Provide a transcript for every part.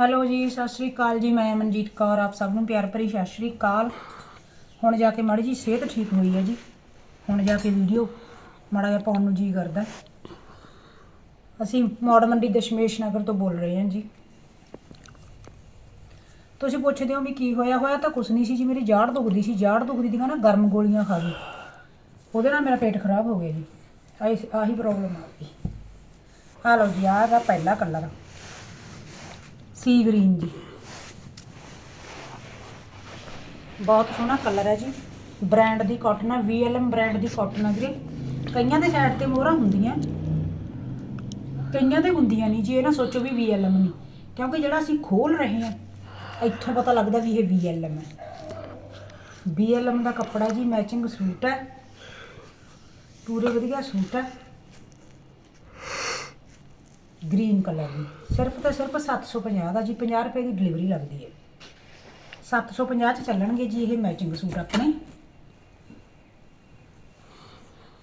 Hello ਜੀ, ਸਤਿ ਸ਼੍ਰੀ ਅਕਾਲ ਜੀ। ਮੈਂ ਮਨਜੀਤ ਕੌਰ, ਆਪ ਸਭ ਨੂੰ ਪਿਆਰ ਭਰੀ ਸਤਿ ਸ਼੍ਰੀ ਅਕਾਲ। ਹੁਣ ਜਾ ਕੇ ਮਾੜੀ ਜੀ ਸਿਹਤ ਠੀਕ ਹੋਈ ਹੈ ਜੀ। ਹੁਣ ਜਾ ਕੇ ਵੀਡੀਓ ਮਾੜਾ ਜਿਹਾ ਪਾਉਣ ਨੂੰ ਜੀ ਕਰਦਾ। ਅਸੀਂ ਮੌੜ ਮੰਡੀ ਦਸ਼ਮੇਸ਼ ਨਗਰ ਤੋਂ ਬੋਲ ਰਹੇ ਹਾਂ ਜੀ। ਤੁਸੀਂ ਪੁੱਛਦੇ ਹੋ ਵੀ ਕੀ ਹੋਇਆ? ਹੋਇਆ ਤਾਂ ਕੁਛ ਨਹੀਂ ਸੀ ਜੀ। ਮੇਰੀ ਜਾੜ ਦੁਖਦੀ ਸੀ। ਜਾੜ ਦੁਖਦੀ ਦੀਆਂ ਨਾ ਗਰਮ ਗੋਲੀਆਂ ਖਾ ਗਈ। ਉਹਦੇ ਨਾਲ ਮੇਰਾ ਪੇਟ ਖਰਾਬ ਹੋ ਗਿਆ ਜੀ। ਆਹੀ ਆਹੀ ਪ੍ਰੋਬਲਮ ਆ ਗਈ। ਆ ਲਓ ਜੀ, ਆਹ ਦਾ ਪਹਿਲਾ ਕਲਰ। ਸੀ ਗ੍ਰੀਨ ਜੀ ਬਹੁਤ ਸੋਹਣਾ ਕਲਰ ਹੈ ਜੀ। ਬ੍ਰਾਂਡ ਦੀ ਕਾਟਨ ਹੈ VLM ਬ੍ਰਾਂਡ ਦੀ ਕਾਟਨ ਹੈ ਵੀਰੇ। ਕਈਆਂ ਦੇ ਸਾਈਡ ਤੇ ਮੋਹਰਾਂ ਹੁੰਦੀਆਂ। ਕਈਆਂ ਦੇ ਹੁੰਦੀਆਂ ਨਹੀਂ ਜੀ, ਇਹ ਨਾ ਸੋਚੋ ਵੀ VLM ਨਹੀਂ। ਕਿਉਂਕਿ ਜਿਹੜਾ ਅਸੀਂ ਖੋਲ ਰਹੇ ਹਾਂ, ਇੱਥੋਂ ਪਤਾ ਲੱਗਦਾ ਵੀ ਇਹ VLM ਹੈ। VLM ਦਾ ਕੱਪੜਾ ਜੀ ਮੈਚਿੰਗ ਸੂਟ ਹੈ। ਪੂਰੇ ਵਧੀਆ ਸੂਟ ਹੈ। ਗ੍ਰੀਨ ਕਲਰ ਦੀ। ਸਿਰਫ ਤੇ ਸਿਰਫ 750 ਦਾ ਜੀ 50 ਰੁਪਏ ਦੀ ਡਿਲੀਵਰੀ ਲੱਗਦੀ ਹੈ। 750 ਚ ਚੱਲਣਗੇ ਜੀ ਇਹ ਮੈਚਿੰਗ ਸੂਟ ਆਪਣੇ।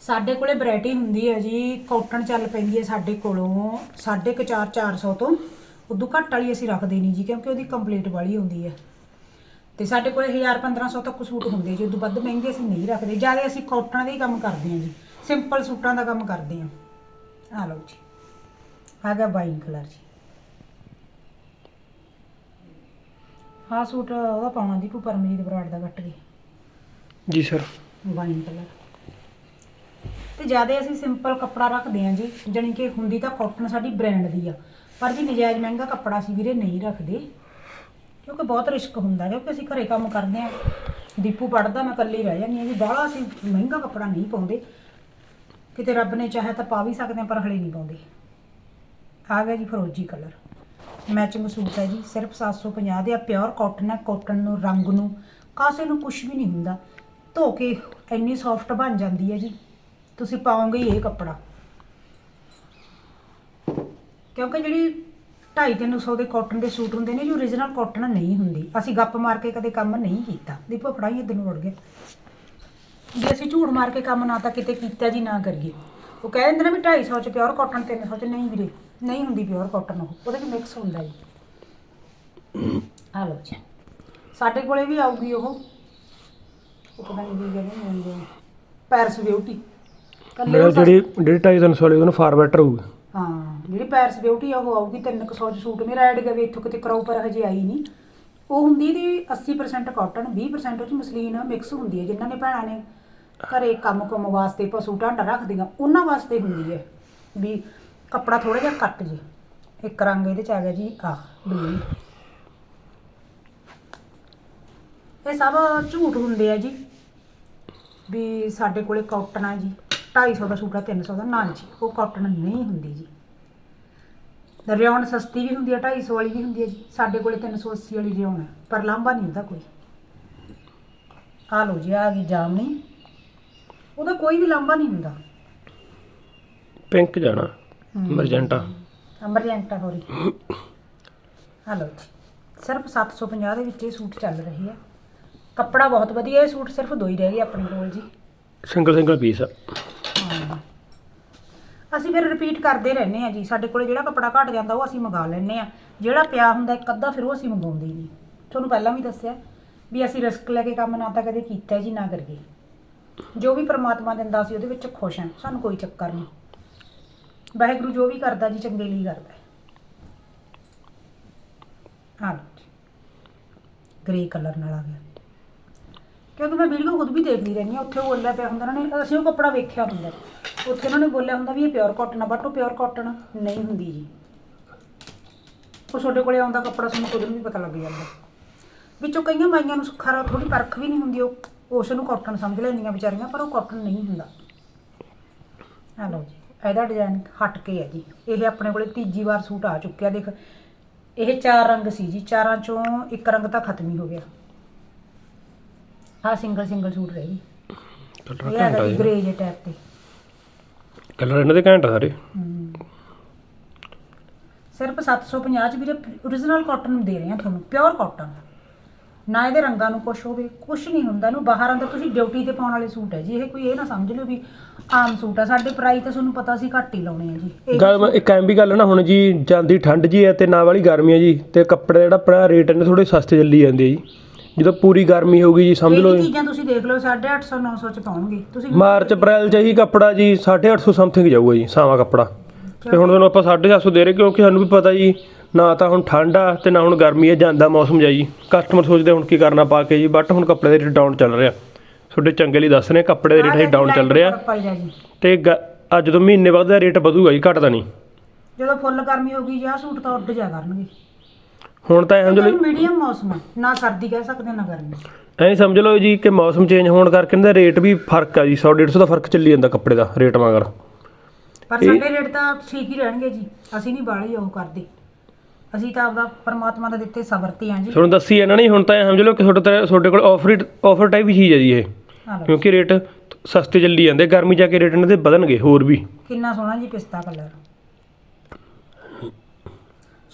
ਸਾਡੇ ਕੋਲੇ ਵੈਰਾਈਟੀ ਹੁੰਦੀ ਹੈ ਜੀ ਕਾਟਨ ਚੱਲ ਪੈਂਦੀ ਹੈ ਸਾਡੇ ਕੋਲੋਂ 4.5 400 ਤੋਂ। ਉਦੋਂ ਘੱਟ ਵਾਲੀ ਅਸੀਂ ਰੱਖਦੇ ਨਹੀਂ ਜੀ, ਕਿਉਂਕਿ ਉਹਦੀ ਕੰਪਲੀਟ ਵਾਲੀ ਹੁੰਦੀ ਹੈ। ਤੇ ਸਾਡੇ ਕੋਲੇ 1000 1500 ਤੱਕ ਸੂਟ ਹੁੰਦੇ ਜੀ, ਉਦੋਂ ਵੱਧ ਮਹਿੰਗੇ ਅਸੀਂ ਨਹੀਂ ਰੱਖਦੇ। ਜ਼ਿਆਦਾ ਅਸੀਂ ਕਾਟਨ ਦੇ ਹੀ ਕੰਮ ਕਰਦੇ ਹਾਂ ਜੀ ਸਿੰਪਲ ਸੂਟਾਂ ਦਾ ਕੰਮ ਕਰਦੇ ਹਾਂ। ਆ ਲਓ ਜੀ। ਆ ਗਿਆ ਵਾਈਨ ਕਲਰ ਜੀ ਹਾਂ ਸੂਟ ਉਹਦਾ ਪਾਉਣਾ ਦੀ ਤੂੰ ਪਰਮਜੀਤ ਬਰਾੜ ਦਾ ਕੱਟ ਕੇ। ਜੀ ਸਰ ਵਾਈਨ ਕਲਰ। ਤੇ ਜ਼ਿਆਦਾ ਅਸੀਂ ਸਿੰਪਲ ਕੱਪੜਾ ਰੱਖਦੇ ਹਾਂ ਜੀ ਜਾਣੀ ਕਿ ਹੁੰਦੀ ਤਾਂ ਕਾਟਨ ਸਾਡੀ ਬ੍ਰਾਂਡ ਦੀ ਆ ਪਰ ਜੀ ਨਜਾਇਜ਼ ਮਹਿੰਗਾ ਕੱਪੜਾ ਸੀ ਵੀਰੇ ਨਹੀਂ ਰੱਖਦੇ। ਕਿਉਂਕਿ ਬਹੁਤ ਰਿਸਕ ਹੁੰਦਾ ਕਿਉਂਕਿ ਅਸੀਂ ਘਰੇ ਕੰਮ ਕਰਦੇ ਹਾਂ। ਦੀਪੂ ਪੜਦਾ ਮੈਂ ਇਕੱਲੀ ਰਹਿ ਜਾਂਦੀ ਹਾਂ ਜੀ ਬਾਹਲਾ ਅਸੀਂ ਮਹਿੰਗਾ ਕੱਪੜਾ ਨਹੀਂ ਪਾਉਂਦੇ। ਕਿਤੇ ਰੱਬ ਨੇ ਚਾਹਿਆ ਤਾਂ ਪਾ ਵੀ ਸਕਦੇ ਹਾਂ ਪਰ ਹਲੇ ਨਹੀਂ ਪਾਉਂਦੇ। ਆ ਗਿਆ ਜੀ ਫਰੋਜੀ ਕਲਰ। ਮੈਚਿੰਗ ਸੂਟ ਹੈ ਜੀ, ਸਿਰਫ 750 ਦੇ ਆ ਪਿਓਰ ਕਾਟਨ ਹੈ ਕਾਟਨ ਨੂੰ, ਰੰਗ ਨੂੰ, ਕਾਸੇ ਨੂੰ ਕੁਝ ਵੀ ਨਹੀਂ ਹੁੰਦਾ। ਧੋ ਕੇ ਇੰਨੀ ਸੌਫਟ ਬਣ ਜਾਂਦੀ ਹੈ ਜੀ। ਤੁਸੀਂ ਪਾਓਗੇ ਇਹ ਕੱਪੜਾ। ਕਿਉਂਕਿ ਜਿਹੜੀ 250 ਦੇ ਕਾਟਨ ਦੇ ਸੂਟ ਹੁੰਦੇ ਨੇ ਜੀ origignal ਕਾਟਨ ਨਹੀਂ ਹੁੰਦੀ। ਅਸੀਂ ਗੱਪ ਮਾਰ ਕੇ ਕਦੇ ਕੰਮ ਨਹੀਂ ਕੀਤਾ। ਦੀਪੋ, ਫੜਾਈ ਇੱਧਰ ਨੂੰ ਵੜ ਗਿਆ ਜੇ ਅਸੀਂ ਝੂਠ ਮਾਰ ਕੇ ਕੰਮ ਨਾ ਤਾਂ ਕਿਤੇ ਕੀਤਾ ਜੀ, ਨਾ ਕਰੀਏ। ਉਹ ਕਹਿ ਦਿੰਦੇ ਨੇ ਵੀ 250 ਚ ਪਿਓਰ ਕਾਟਨ 300 ਚ ਨਹੀਂ ਵੀਰੇ। ਨਹੀਂ ਹੁੰਦੀ ਪਿਓਰ ਕਾਟਨ ਉਹ ਉਹਦੇ ਵਿੱਚ ਮਿਕਸ ਹੁੰਦਾ ਜੀ। ਆ ਲਓ ਜੀ। ਸਾਡੇ ਕੋਲੇ ਵੀ ਆਊਗੀ ਉਹ। ਉਹ ਪਤਾ ਨਹੀਂ ਕੀ ਕਹਿੰਦੇ ਉਹਨੂੰ ਪੈਰਸ ਬਿਊਟੀ ਕੱਲੇ ਉਹ ਜਿਹੜੀ ਜਿਹੜੀ 250 ਵਾਲੀ ਉਹਨੂੰ ਫਾਰ ਬੈਟਰ ਹੋਊਗਾ ਹਾਂ ਜਿਹੜੀ ਪੈਰਸ ਬਿਊਟੀ ਆ ਉਹ ਆਊਗੀ 300 ਚ ਸੂਟ। ਮੇਰਾ ਐਡ ਗਿਆ ਵੀ ਇੱਥੋਂ ਕਿਤੇ ਕਰਾਉ ਪਰ ਹਜੇ ਆਈ ਨਹੀਂ। ਉਹ ਹੁੰਦੀ ਦੀ 80% ਕਾਟਨ 20% ਉਹ ਚ ਮਸਲੀਨ ਮਿਕਸ ਹੁੰਦੀ ਹੈ ਜਿਨ੍ਹਾਂ ਨੇ ਭੈਣਾਂ ਨੇ ਘਰੇ ਕੰਮ ਕੁਮ ਵਾਸਤੇ ਪਸ਼ੂ ਢਾਂਡਾ ਰੱਖਦੀਆਂ ਉਹਨਾਂ ਵਾਸਤੇ ਹੁੰਦੀ ਹੈ ਵੀ ਕੱਪੜਾ ਥੋੜਾ ਜਿਹਾ ਕੱਟ ਜੇ। ਇੱਕ ਰੰਗ ਇਹਦੇ ਚ ਆ ਗਿਆ ਜੀ ਆ ਬਲੂ। ਇਹ ਸਭ ਝੂਠ ਹੁੰਦੇ ਆ ਜੀ, ਵੀ ਸਾਡੇ ਕੋਲੇ ਕਾਟਨ ਆ ਜੀ। 250 ਦਾ ਸੂਟ ਆ 300 ਦਾ ਨਾ ਜੀ। ਉਹ ਕਾਟਨ ਨਹੀਂ ਹੁੰਦੀ ਜੀ। ਰਿਓਨ ਸਸਤੀ ਵੀ ਹੁੰਦੀ ਆ 250 ਵਾਲੀ ਵੀ ਹੁੰਦੀ ਆ ਜੀ। ਸਾਡੇ ਕੋਲੇ 380 ਵਾਲੀ ਰਿਓਨ ਹੈ ਪਰ ਲਾਂਭਾ ਨਹੀਂ ਹੁੰਦਾ ਕੋਈ। ਆ ਲਓ ਜੀ ਆ ਗਈ ਜਾਮਨੀ ਉਹਦਾ ਕੋਈ ਵੀ ਲਾਂਭਾ ਨਹੀਂ ਹੁੰਦਾ। ਪਿੰਕ ਜਾਣਾ। ਮਰਜੈਂਟਾ ਅਮਰਜੈਂਟਾ ਹੋ। ਰਹੀ ਜੀ। ਸਿਰਫ 750 ਦੇ ਵਿੱਚ ਇਹ ਸੂਟ ਚੱਲ ਰਹੀ ਹੈ ਕੱਪੜਾ ਬਹੁਤ ਵਧੀਆ ਇਹ ਸੂਟ ਸਿਰਫ ਦੋ ਹੀ ਰਹਿ ਗਏ ਆਪਣੇ ਕੋਲ ਜੀ। ਸਿੰਗਲ ਸਿੰਗਲ ਪੀਸ ਆ। ਹਾਂ। ਅਸੀਂ ਫਿਰ ਰਿਪੀਟ ਕਰਦੇ ਰਹਿੰਦੇ ਆ ਜੀ। ਸਾਡੇ ਕੋਲੇ ਜਿਹੜਾ ਕੱਪੜਾ ਘਟ ਜਾਂਦਾ ਉਹ ਅਸੀਂ ਮੰਗਾ ਲੈਂਦੇ ਆ ਜਿਹੜਾ ਪਿਆ ਹੁੰਦਾ ਇੱਕ ਅੱਧਾ ਫਿਰ ਉਹ ਅਸੀਂ ਮੰਗਾਉਂਦੇ ਨਹੀਂ। ਤੁਹਾਨੂੰ ਪਹਿਲਾਂ ਵੀ ਦੱਸਿਆ ਵੀ ਅਸੀਂ ਰਿਸਕ ਲੈ ਕੇ ਕੰਮ ਨਾ ਤਾਂ ਕਦੇ ਕੀਤਾ ਜੀ ਨਾ ਕਰੀਏ। ਜੋ ਵੀ ਪ੍ਰਮਾਤਮਾ ਦਿੰਦਾ ਸੀ ਉਹਦੇ ਵਿੱਚ ਖੁਸ਼ ਹਾਂ। ਸਾਨੂੰ ਕੋਈ ਚੱਕਰ ਨਹੀਂ। ਵਾਹਿਗੁਰੂ ਜੋ ਵੀ ਕਰਦਾ ਜੀ ਚੰਗੇ ਲਈ ਕਰਦਾ ਹੈ। ਹਾਂ ਗ੍ਰੇ ਕਲਰ ਨਾਲ ਆ ਗਿਆ। ਕਿਉਂਕਿ ਮੈਂ ਵੀਡੀਓ ਖੁਦ ਵੀ ਦੇਖਦੀ ਰਹਿੰਦੀ ਹਾਂ, ਉੱਥੇ ਉਹ ਬੋਲਿਆ ਪਿਆ ਹੁੰਦਾ ਉਹਨਾਂ ਨੇ ਅਸੀਂ ਉਹ ਕੱਪੜਾ ਵੇਖਿਆ ਹੁੰਦਾ ਉੱਥੇ ਉਹਨਾਂ ਨੇ ਬੋਲਿਆ ਹੁੰਦਾ ਵੀ ਇਹ ਪਿਓਰ ਕਾਟਨ ਆ ਬਟ ਉਹ ਪਿਓਰ ਕਾਟਨ ਨਹੀਂ ਹੁੰਦੀ ਜੀ। ਉਹ ਤੁਹਾਡੇ ਕੋਲੇ ਆਉਂਦਾ ਕੱਪੜਾ ਤੁਹਾਨੂੰ ਖੁਦ ਨੂੰ ਵੀ ਪਤਾ ਲੱਗ ਜਾਂਦਾ। ਵਿੱਚੋਂ ਕਈਆਂ ਮਾਈਆਂ ਨੂੰ ਖਰਾ ਥੋੜੀ ਪਰਖ ਵੀ ਨਹੀਂ ਹੁੰਦੀ, ਉਹ ਉਸ ਨੂੰ ਕਾਟਨ ਸਮਝ ਲੈਂਦੀਆਂ ਵਿਚਾਰੀਆਂ, ਪਰ ਉਹ ਕਾਟਨ ਨਹੀਂ ਹੁੰਦਾ। ਆ ਲਓ ਜੀ। ਇਹਦਾ ਡਿਜ਼ਾਈਨ ਹਟ ਕੇ ਹੈ ਜੀ। ਇਹ ਆਪਣੇ ਕੋਲੇ ਤੀਜੀ ਵਾਰ ਸੂਟ ਆ ਚੁੱਕਿਆ ਦੇਖ। ਇਹ ਚਾਰ ਰੰਗ ਸੀ ਜੀ। ਚਾਰਾਂ ਚੋਂ ਇੱਕ ਰੰਗ ਤਾਂ ਖਤਮ ਹੀ ਹੋ ਗਿਆ। ਹਾਂ ਸਿੰਗਲ ਸਿੰਗਲ ਸੂਟ ਰਹਿ ਕਲਰ ਘੈਂਟ ਆ ਜੀ ਗ੍ਰੇ ਤੇ। ਇਹਨਾਂ ਦੇ ਘੈਂਟ ਆ ਸਾਰੇ। ਸਿਰਫ 750 ਚ ਵੀਰੇ origignal ਕਾਟਨ ਦੇ ਰਹੇ ਆ ਤੁਹਾਨੂੰ ਪਿਓਰ ਕਾਟਨ ਨਾ ਇਹਦੇ ਰੰਗਾਂ ਨੂੰ ਕੁਛ ਹੋਵੇ ਕੁਛ ਨਹੀਂ ਹੁੰਦਾ ਇਹਨੂੰ ਬਾਹਰ ਅੰਦਰ ਤੁਸੀਂ ਡਿਊਟੀ ਤੇ ਪਾਉਣ ਵਾਲੇ ਸੂਟ ਹੈ ਜੀ ਇਹ ਕੋਈ ਇਹ ਨਾ ਸਮਝ ਲਿਓ ਵੀ ਆਮ ਸੂਟ ਆ ਸਾਡੇ ਪ੍ਰਾਈਸ ਤਾਂ ਤੁਹਾਨੂੰ ਪਤਾ ਸੀ ਘੱਟ ਹੀ ਲਾਉਣੇ ਆ ਜੀ ਇਹ ਗੱਲ ਇੱਕ ਐਂ ਵੀ ਗੱਲ ਨਾ ਹੁਣ ਜੀ ਜਾਂਦੀ ਠੰਡ ਜੀ ਹੈ ਤੇ ਨਾ ਵਾਲੀ ਗਰਮੀ ਹੈ ਜੀ ਤੇ ਕੱਪੜੇ ਦਾ ਜਿਹੜਾ ਆਪਣਾ ਰੇਟ ਇਹਨੇ ਥੋੜੇ ਸਸਤੇ ਚੱਲੀ ਜਾਂਦੇ ਆ ਜੀ। ਜਦੋਂ ਪੂਰੀ ਗਰਮੀ ਹੋਊਗੀ ਜੀ ਸਮਝ ਲਓ ਇਹ ਚੀਜ਼ਾਂ ਤੁਸੀਂ ਦੇਖ ਲਓ 850 900 ਚ ਪਾਉਣਗੇ। ਤੁਸੀਂ ਮਾਰਚ ਅਪ੍ਰੈਲ ਚ ਹੀ ਕੱਪੜਾ ਜੀ 850 ਸਮਥਿੰਗ ਜਾਊਗਾ ਜੀ ਸਾਵਾ ਕੱਪੜਾ। ਤੇ ਹੁਣ ਤੁਹਾਨੂੰ ਆਪਾਂ 750 ਦੇ ਰਹੇ ਕਿਉਂਕਿ ਸਾਨੂੰ ਵੀ ਪਤਾ ਜੀ ਨਾ ਤਾਂ ਹੁਣ ਠੰਡ ਆ ਤੇ ਨਾ ਹੁਣ ਗਰਮੀ ਹੈ ਜਾਂਦਾ ਮੌਸਮ ਜਾਈ। ਕਸਟਮਰ ਸੋਚਦੇ ਹੁਣ ਕੀ ਕਰਨਾ ਪਾ ਕੇ ਜੀ ਬਟ ਹੁਣ ਕੱਪੜੇ ਦੇ ਰੇਟ ਡਾਊਨ ਚੱਲ ਰਿਹਾ। ਤੁਹਾਡੇ ਚੰਗੇ ਲਈ ਦੱਸ ਰਹੇ ਕੱਪੜੇ ਦੇ ਰੇਟ ਹਜੇ ਡਾਊਨ ਚੱਲ ਰਿਹਾ। ਜੀ ਤੇ ਅੱਜ ਤੋਂ ਮਹੀਨੇ ਬਾਅਦ ਦਾ ਰੇਟ ਵਧੂਗਾ ਜੀ ਘਟਦਾ ਨਹੀਂ। ਜਦੋਂ ਫੁੱਲ ਗਰਮੀ ਹੋਗੀ ਜੀ ਆਹ ਸੂਟ ਤਾਂ ਉੱਡ ਜਾ ਕਰਨਗੇ। ਹੁਣ ਤਾਂ ਐਂ ਲਓ ਮੀਡੀਅਮ ਮੌਸਮ ਆ ਨਾ ਸਰਦੀ ਕਹਿ ਸਕਦੇ ਨਾ ਗਰਮੀ। ਐਂ ਸਮਝ ਲਓ ਜੀ ਕਿ ਮੌਸਮ ਚੇਂਜ ਹੋਣ ਕਰਕੇ ਇਹਦਾ ਰੇਟ ਵੀ ਫ਼ਰਕ ਆ ਜੀ 100 150 ਦਾ ਫ਼ਰਕ ਚੱਲੀ ਜਾਂਦਾ ਕੱਪੜੇ ਦਾ ਰੇਟ ਮਗਰ ਪਰ ਸਾਡੇ ਰੇਟ ਤਾਂ ਠੀਕ ਹੀ ਰਹਿਣਗੇ ਜੀ ਅਸੀਂ ਨਹੀਂ ਬਾਹਲੀ ਉਹ ਕਰਦੇ। ਅਸੀਂ ਤਾਂ ਆਪਦਾ ਪਰਮਾਤਮਾ ਦਾ ਦਿੱਤੇ ਸਬਰ ਤੇ ਆ ਜੀ। ਤੁਹਾਨੂੰ ਦੱਸੀ ਹੈ ਨਾ ਨਹੀਂ ਹੁਣ ਤਾਂ ਐਂ ਸਮਝ ਲਓ ਕਿ ਤੁਹਾਡੇ ਤੇ ਤੁਹਾਡੇ ਕੋਲ ਆਫਰ ਆਫਰ ਟਾਈਪ ਹੀ ਚੀਜ਼ ਹੈ ਜੀ ਇਹ। ਆਹ ਲਓ। ਕਿਉਂਕਿ ਰੇਟ ਸਸਤੇ ਚੱਲੀ ਜਾਂਦੇ ਗਰਮੀ ਜਾ ਕੇ ਰੇਟ ਇਹਨਾਂ ਦੇ ਵਧਣਗੇ ਹੋਰ ਵੀ। ਕਿੰਨਾ ਸੋਹਣਾ ਜੀ ਪਿਸਤਾ ਕਲਰ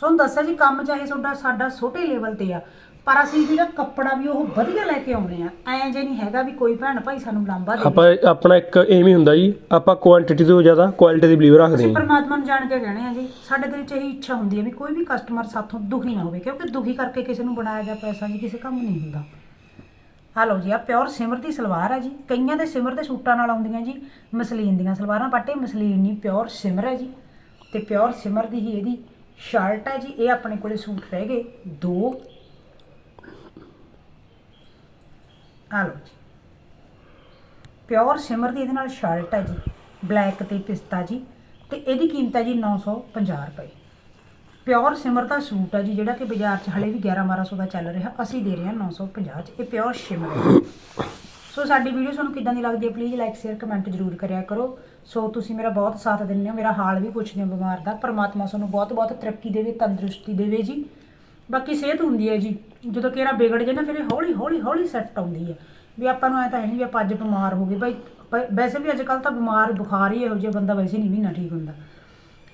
ਸੋਨ ਦੱਸਿਆ ਜੀ ਕੰਮ ਚਾਹੇ ਤੁਹਾਡਾ ਸਾਡਾ ਛੋਟੇ ਲੈਵਲ ਤੇ ਆ। ਪਰ ਅਸੀਂ ਜਿਹੜਾ ਕੱਪੜਾ ਵੀ ਉਹ ਵਧੀਆ ਲੈ ਕੇ ਆਉਣੇ ਆ ਐਂ ਜੇ ਨਹੀਂ ਹੈਗਾ ਵੀ ਕੋਈ ਭੈਣ ਭਾਈ ਸਾਨੂੰ ਲਾਂਬਾ ਦੇ ਆਪਾਂ ਆਪਣਾ ਇੱਕ ਏਮ ਹੀ ਹੁੰਦਾ ਜੀ ਆਪਾਂ ਕੁਆਂਟੀਟੀ ਤੋਂ ਜ਼ਿਆਦਾ ਕੁਆਲਿਟੀ ਦੀ ਬਲੀਵ ਰੱਖਦੇ ਅਸੀਂ ਹਾਂ। ਪਰਮਾਤਮਾ ਨੂੰ ਜਾਣ ਕੇ ਕਹਿਣੇ ਆ ਜੀ ਸਾਡੇ ਦਿਲ 'ਚ ਇਹੀ ਇੱਛਾ ਹੁੰਦੀ ਹੈ ਵੀ ਕੋਈ ਵੀ ਕਸਟਮਰ ਸਾਥੋਂ ਦੁਖੀ ਨਾ ਹੋਵੇ ਕਿਉਂਕਿ ਦੁਖੀ ਕਰਕੇ ਕਿਸੇ ਨੂੰ ਬਣਾਇਆ ਗਿਆ ਪੈਸਾ ਜੀ ਕਿਸੇ ਕੰਮ ਨਹੀਂ ਹੁੰਦਾ। ਆ ਲਓ ਜੀ ਆ ਪਿਓਰ ਸਿਮਰ ਦੀ ਸਲਵਾਰ ਹੈ ਜੀ ਕਈਆਂ ਦੇ ਸਿਮਰ ਦੇ ਸੂਟਾਂ ਨਾਲ ਆਉਂਦੀਆਂ ਜੀ ਮਸਲੀਨ ਦੀਆਂ ਸਲਵਾਰਾਂ ਇਹ ਮਸਲੀਨ ਨਹੀਂ ਪਿਓਰ ਸਿਮਰ ਹੈ ਜੀ। ਤੇ ਪਿਓਰ ਸਿਮਰ ਦੀ ਹੀ ਇਹਦੀ ਸ਼ਰਟ ਹੈ ਜੀ ਇਹ ਆਪਣੇ ਕੋਲੇ ਸੂਟ ਰਹਿ ਗਏ ਦੋ ਆ ਲਓ ਜੀ। ਪਿਓਰ ਸਿਮਰ ਦੀ ਇਹਦੇ ਨਾਲ ਸ਼ਰਟ ਹੈ ਜੀ। ਬਲੈਕ ਤੇ ਪਿਸਤਾ ਜੀ। ਤੇ ਇਹਦੀ ਕੀਮਤ ਹੈ ਜੀ 950 ਰੁਪਏ। ਪਿਓਰ ਸਿਮਰ ਦਾ ਸੂਟ ਹੈ ਜੀ, ਜਿਹੜਾ ਕਿ ਬਾਜ਼ਾਰ 'ਚ ਹਲੇ ਵੀ 11 1200 ਦਾ ਚੱਲ ਰਿਹਾ। ਅਸੀਂ ਦੇ ਰਹੇ ਹਾਂ 950 'ਚ। ਇਹ ਪਿਓਰ ਸ਼ਿਮਰ ਸੋ ਸਾਡੀ ਵੀਡੀਓ ਤੁਹਾਨੂੰ ਕਿੱਦਾਂ ਦੀ ਲੱਗਦੀ ਹੈ ਪਲੀਜ਼ ਲਾਈਕ ਸ਼ੇਅਰ ਕਮੈਂਟ ਜ਼ਰੂਰ ਕਰਿਆ ਕਰੋ। ਸੋ ਤੁਸੀਂ ਮੇਰਾ ਬਹੁਤ ਸਾਥ ਦਿੰਦੇ ਹੋ। ਮੇਰਾ ਹਾਲ ਵੀ ਪੁੱਛਦੇ ਹੋ ਬਿਮਾਰ ਦਾ। ਪਰਮਾਤਮਾ ਤੁਹਾਨੂੰ ਬਹੁਤ ਬਹੁਤ ਤਰੱਕੀ ਦੇਵੇ, ਤੰਦਰੁਸਤੀ ਦੇਵੇ ਜੀ। ਬਾਕੀ ਸਿਹਤ ਹੁੰਦੀ ਹੈ ਜੀ। ਜਦੋਂ ਕਿਹੜਾ ਵਿਗੜ ਜੇ ਨਾ ਫਿਰ ਇਹ ਹੌਲੀ ਹੌਲੀ ਹੌਲੀ ਸੈੱਟ ਆਉਂਦੀ ਹੈ। ਵੀ ਆਪਾਂ ਨੂੰ ਐ ਤਾਂ ਹੈ ਨਹੀਂ ਵੀ ਆਪਾਂ ਅੱਜ ਬਿਮਾਰ ਹੋ ਗਏ। ਬਾਈ ਵੈਸੇ ਵੀ ਅੱਜ ਕੱਲ ਤਾਂ ਬਿਮਾਰ, ਬੁਖਾਰ ਹੀ ਇਹੋ ਜਿਹਾ ਬੰਦਾ ਵੈਸੇ ਨਹੀਂ ਮਹੀਨਾ ਠੀਕ ਹੁੰਦਾ।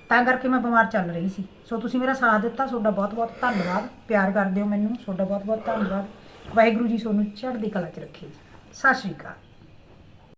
ਤਾਂ ਕਰਕੇ ਮੈਂ ਬਿਮਾਰ ਚੱਲ ਰਹੀ ਸੀ। ਸੋ ਤੁਸੀਂ ਮੇਰਾ ਸਾਥ ਦਿੱਤਾ। ਤੁਹਾਡਾ ਬਹੁਤ ਬਹੁਤ ਧੰਨਵਾਦ। ਪਿਆਰ ਕਰਦੇ ਹੋ ਮੈਨੂੰ। ਤੁਹਾਡਾ ਬਹੁਤ ਬਹੁਤ ਧੰਨਵਾਦ। ਵਾਹਿਗੁਰੂ ਜੀ ਤੁਹਾਨੂੰ ਚੜ੍ਹਦੀ ਕਲਾ 'ਚ ਰੱਖੇ। ਸਤਿ ਸ਼੍ਰੀ ਅਕਾਲ।